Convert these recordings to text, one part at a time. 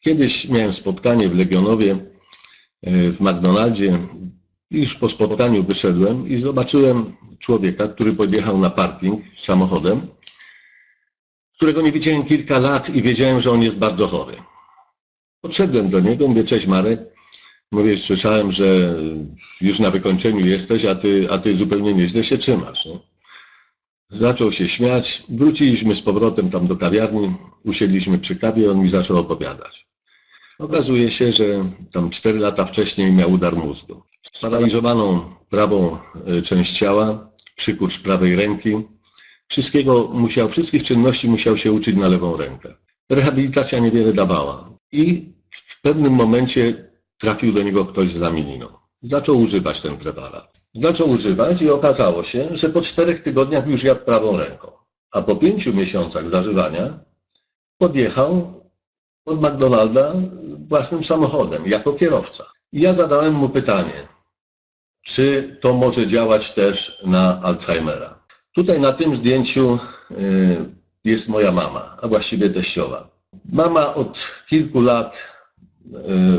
Kiedyś miałem spotkanie w Legionowie e, w McDonaldzie już po spotkaniu wyszedłem i zobaczyłem człowieka, który podjechał na parking samochodem, którego nie widziałem kilka lat i wiedziałem, że on jest bardzo chory. Podszedłem do niego, mówię, cześć Marek, mówię, słyszałem, że już na wykończeniu jesteś, a ty, a ty zupełnie nieźle się trzymasz. Nie? Zaczął się śmiać, wróciliśmy z powrotem tam do kawiarni, usiedliśmy przy kawie, on mi zaczął opowiadać. Okazuje się, że tam 4 lata wcześniej miał udar mózgu. Sparaliżowaną prawą e, część ciała, przykurcz prawej ręki. Wszystkiego musiał, wszystkich czynności musiał się uczyć na lewą rękę. Rehabilitacja niewiele dawała. I w pewnym momencie trafił do niego ktoś z lamininą. Zaczął używać ten preparat. Zaczął używać i okazało się, że po czterech tygodniach już jadł prawą ręką. A po pięciu miesiącach zażywania podjechał od McDonalda własnym samochodem, jako kierowca. I ja zadałem mu pytanie, czy to może działać też na Alzheimera. Tutaj na tym zdjęciu y, jest moja mama, a właściwie teściowa. Mama od kilku lat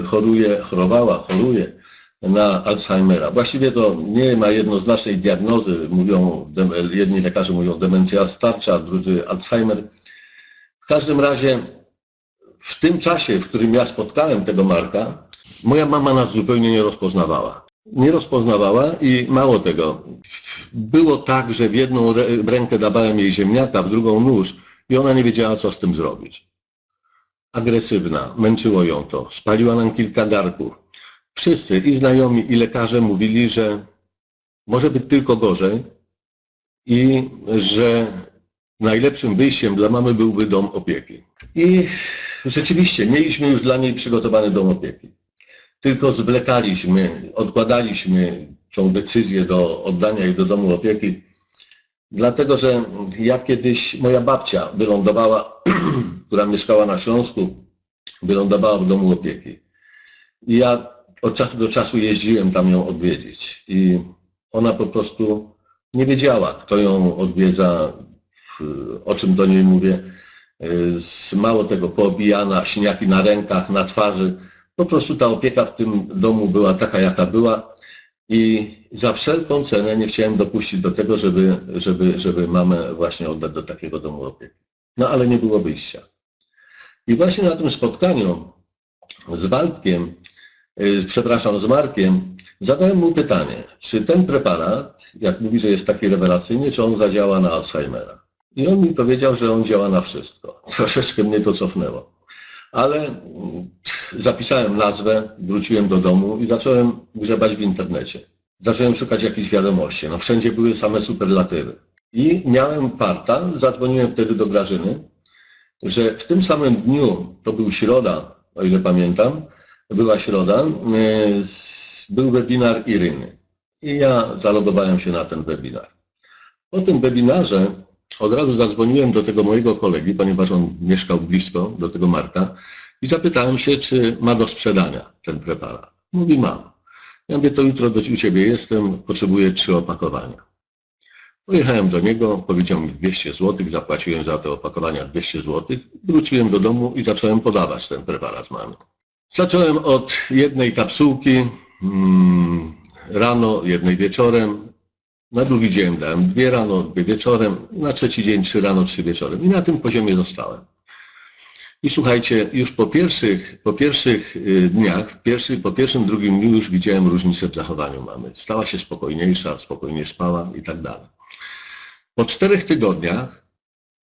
y, choruje, chorowała, choruje na Alzheimera. Właściwie to nie ma jednoznacznej diagnozy. Mówią, jedni lekarze mówią demencja starcza, drudzy Alzheimer. W każdym razie w tym czasie, w którym ja spotkałem tego Marka, moja mama nas zupełnie nie rozpoznawała. Nie rozpoznawała i mało tego. Było tak, że w jedną rękę dawałem jej ziemniaka, w drugą nóż i ona nie wiedziała, co z tym zrobić. Agresywna, męczyło ją to, spaliła nam kilka garków. Wszyscy, i znajomi, i lekarze mówili, że może być tylko gorzej i że najlepszym wyjściem dla mamy byłby dom opieki. I rzeczywiście mieliśmy już dla niej przygotowany dom opieki. Tylko zwlekaliśmy, odkładaliśmy tą decyzję do oddania jej do domu opieki, dlatego że ja kiedyś, moja babcia wylądowała, która mieszkała na Śląsku, wylądowała w domu opieki. I ja od czasu do czasu jeździłem tam ją odwiedzić i ona po prostu nie wiedziała, kto ją odwiedza, o czym do niej mówię. Z mało tego, poobijana, siniaki na rękach, na twarzy. Po prostu ta opieka w tym domu była taka, jaka była i za wszelką cenę nie chciałem dopuścić do tego, żeby, żeby, żeby mamę właśnie oddać do takiego domu opieki. No ale nie było wyjścia. I właśnie na tym spotkaniu z Waldkiem, yy, przepraszam, z Markiem, zadałem mu pytanie, czy ten preparat, jak mówi, że jest taki rewelacyjny, czy on zadziała na Alzheimera? I on mi powiedział, że on działa na wszystko. Troszeczkę mnie to cofnęło. Ale mm, zapisałem nazwę, wróciłem do domu i zacząłem grzebać w internecie. Zacząłem szukać jakichś wiadomości. No wszędzie były same superlatywy. I miałem parta, zadzwoniłem wtedy do Grażyny, że w tym samym dniu, to był środa, o ile pamiętam, była środa, yy, był webinar Iryny. I ja zalogowałem się na ten webinar. Po tym webinarze od razu zadzwoniłem do tego mojego kolegi, ponieważ on mieszkał blisko, do tego Marka, i zapytałem się, czy ma do sprzedania ten preparat. Mówi, mam. Ja mówię, to jutro do u Ciebie jestem, potrzebuję trzy opakowania. Pojechałem do niego, powiedział mi 200 zł, zapłaciłem za te opakowania 200 zł, wróciłem do domu i zacząłem podawać ten preparat mamy. Zacząłem od jednej kapsułki mm, rano, jednej wieczorem, na drugi dzień dałem dwie rano, dwie wieczorem, na trzeci dzień trzy rano, trzy wieczorem. I na tym poziomie zostałem. I słuchajcie, już po pierwszych, po pierwszych y, dniach, pierwszy, po pierwszym, drugim dniu już widziałem różnicę w zachowaniu mamy. Stała się spokojniejsza, spokojnie spała i tak dalej. Po czterech tygodniach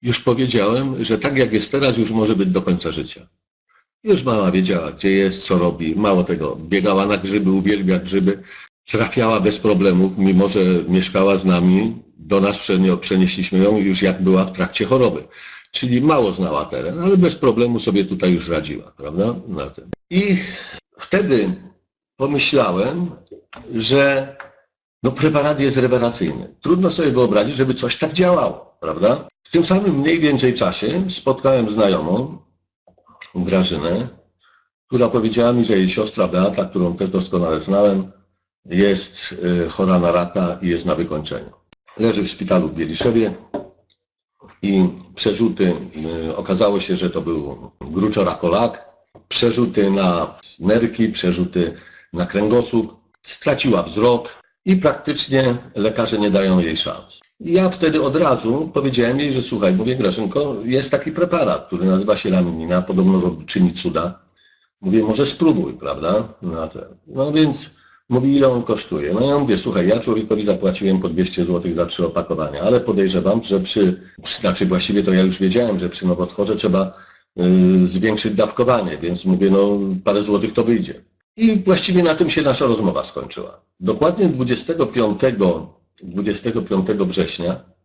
już powiedziałem, że tak jak jest teraz, już może być do końca życia. Już mama wiedziała, gdzie jest, co robi. Mało tego, biegała na grzyby, uwielbia grzyby trafiała bez problemów, mimo że mieszkała z nami, do nas przenie- przenieśliśmy ją już jak była w trakcie choroby. Czyli mało znała teren, ale bez problemu sobie tutaj już radziła, prawda? Na tym. I wtedy pomyślałem, że no preparat jest rewelacyjny. Trudno sobie wyobrazić, żeby coś tak działało, prawda? W tym samym mniej więcej czasie spotkałem znajomą, Grażynę, która powiedziała mi, że jej siostra Beata, którą też doskonale znałem, jest y, chora na raka i jest na wykończeniu. Leży w szpitalu w Bieliszewie i przerzuty, y, okazało się, że to był gruczorakolak przerzuty na nerki, przerzuty na kręgosłup, straciła wzrok i praktycznie lekarze nie dają jej szans. Ja wtedy od razu powiedziałem jej, że słuchaj, mówię Grażynko, jest taki preparat, który nazywa się laminina, podobno czyni cuda. Mówię, może spróbuj, prawda? No, no więc mówi, ile on kosztuje. No ja mówię, słuchaj, ja człowiekowi zapłaciłem po 200 zł za trzy opakowania, ale podejrzewam, że przy, znaczy właściwie to ja już wiedziałem, że przy nowotworze trzeba y, zwiększyć dawkowanie, więc mówię, no parę złotych to wyjdzie. I właściwie na tym się nasza rozmowa skończyła. Dokładnie 25, 25 września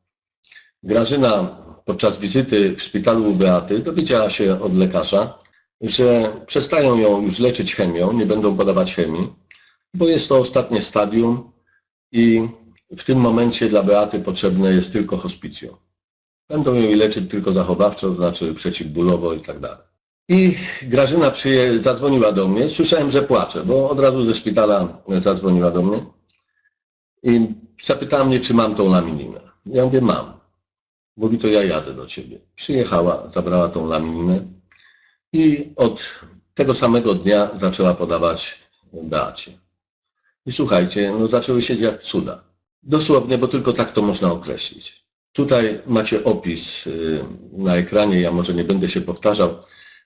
Grażyna podczas wizyty w szpitalu u Beaty dowiedziała się od lekarza, że przestają ją już leczyć chemią, nie będą podawać chemii, bo jest to ostatnie stadium i w tym momencie dla Beaty potrzebne jest tylko hospicjum. Będą ją leczyć tylko zachowawczo, znaczy przeciwbólowo i tak dalej. I Grażyna przyje, zadzwoniła do mnie, słyszałem, że płacze, bo od razu ze szpitala zadzwoniła do mnie i zapytała mnie, czy mam tą lamininę. Ja mówię, mam. Mówi, to ja jadę do ciebie. Przyjechała, zabrała tą lamininę i od tego samego dnia zaczęła podawać Beacie. I słuchajcie, no zaczęły się dziać cuda. Dosłownie, bo tylko tak to można określić. Tutaj macie opis y, na ekranie, ja może nie będę się powtarzał.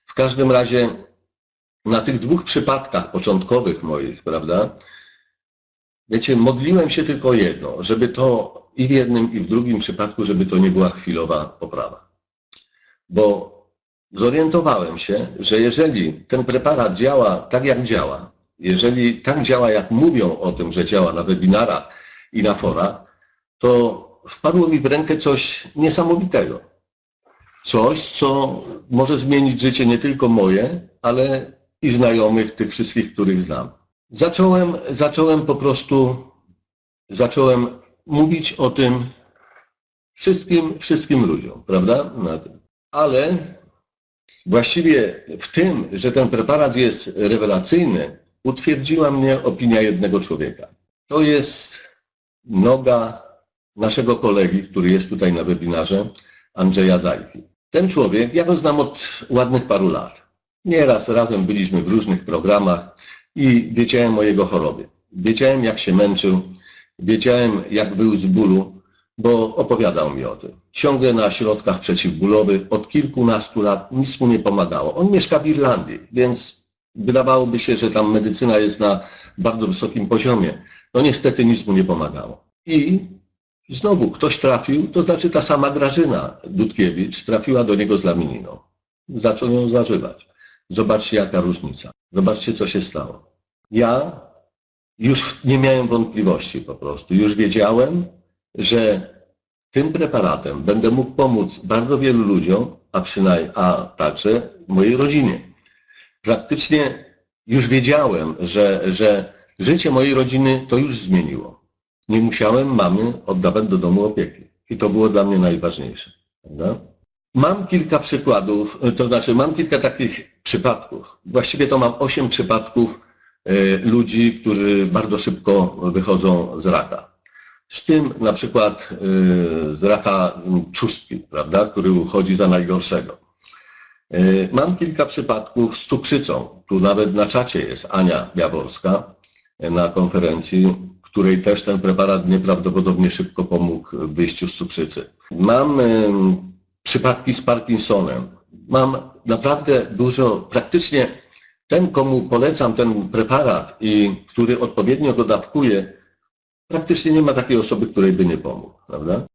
W każdym razie na tych dwóch przypadkach początkowych moich, prawda, wiecie, modliłem się tylko jedno, żeby to i w jednym, i w drugim przypadku, żeby to nie była chwilowa poprawa. Bo zorientowałem się, że jeżeli ten preparat działa tak, jak działa, jeżeli tak działa, jak mówią o tym, że działa na webinarach i na forach, to wpadło mi w rękę coś niesamowitego. Coś, co może zmienić życie nie tylko moje, ale i znajomych, tych wszystkich, których znam. Zacząłem, zacząłem po prostu, zacząłem mówić o tym wszystkim, wszystkim ludziom, prawda? Ale właściwie w tym, że ten preparat jest rewelacyjny, utwierdziła mnie opinia jednego człowieka. To jest noga naszego kolegi, który jest tutaj na webinarze, Andrzeja Zajki. Ten człowiek, ja go znam od ładnych paru lat. Nieraz razem byliśmy w różnych programach i wiedziałem o jego chorobie. Wiedziałem, jak się męczył, wiedziałem, jak był z bólu, bo opowiadał mi o tym. Ciągle na środkach przeciwbólowych od kilkunastu lat nic mu nie pomagało. On mieszka w Irlandii, więc wydawałoby się, że tam medycyna jest na bardzo wysokim poziomie. No niestety nic mu nie pomagało. I znowu ktoś trafił, to znaczy ta sama Grażyna Dudkiewicz trafiła do niego z lamininą. Zaczął ją zażywać. Zobaczcie jaka różnica. Zobaczcie co się stało. Ja już nie miałem wątpliwości po prostu. Już wiedziałem, że tym preparatem będę mógł pomóc bardzo wielu ludziom, a przynajmniej, a także mojej rodzinie. Praktycznie już wiedziałem, że, że życie mojej rodziny to już zmieniło. Nie musiałem mamy oddawać do domu opieki. I to było dla mnie najważniejsze. Prawda? Mam kilka przykładów, to znaczy mam kilka takich przypadków. Właściwie to mam osiem przypadków y, ludzi, którzy bardzo szybko wychodzą z raka. Z tym na przykład y, z raka trzustki, prawda, który uchodzi za najgorszego. Y, Mam kilka przypadków z cukrzycą. Tu nawet na czacie jest Ania Jaworska y, na konferencji, której też ten preparat nieprawdopodobnie szybko pomógł w wyjściu z cukrzycy. Mam y, przypadki z Parkinsonem. Mam naprawdę dużo, praktycznie ten, komu polecam ten preparat i który odpowiednio go dawkuje, praktycznie nie ma takiej osoby, której by nie pomógł, prawda?